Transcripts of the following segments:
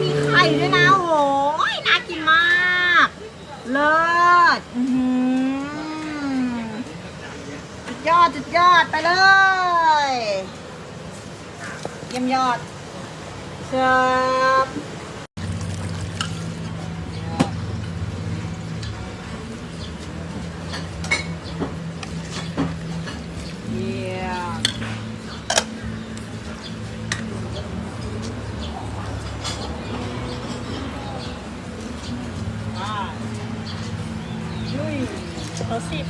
มีไข่ด้วยนะโอ้ยน่ากินมาก เลิศจุดยอดจุดยอดไปเลย เยี่ยมยอดเชิบ เบอร์สิบ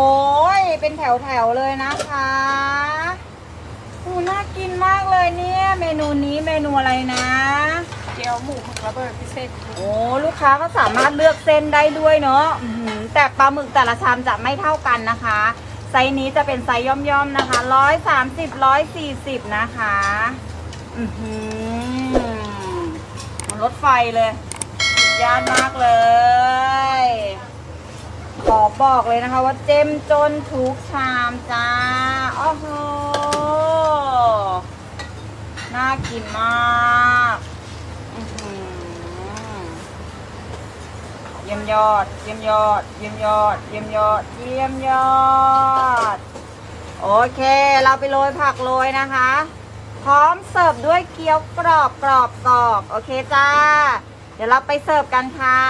โอ้ย เป็นแถวแถวๆเลยนะคะอูน่ากินมากเลยเนี่ย เมนูนี้เมนูอะไรนะเจียวหมูหมึกระเบิดพิเศษโอ้ลูกค้าก็สามารถเลือกเส้นได้ด้วยเนาะอื้อหือแต่ปลาหมึกแต่ละชามจะไม่เท่ากันนะคะ ไซส์นี้จะเป็นไซส์ย่อมๆนะคะร้อยสามสิบร้อยสี่สิบนะคะอือหือเหมือนรถไฟเลยสุดยอดมากเลย ขอบอกเลยนะคะว่าเจ้มจนทุกชามจ้าโอ้โหน่ากินมากเยี่ยมยอด เยี่ยมยอด เยี่ยมยอด เยี่ยมยอด เยี่ยมยอด โอเค เราไปโรยผักโรยนะคะ พร้อมเสิร์ฟด้วยเกี๊ยวกรอบกรอบกรอบ โอเคจ้า เดี๋ยวเราไปเสิร์ฟกันค่ะ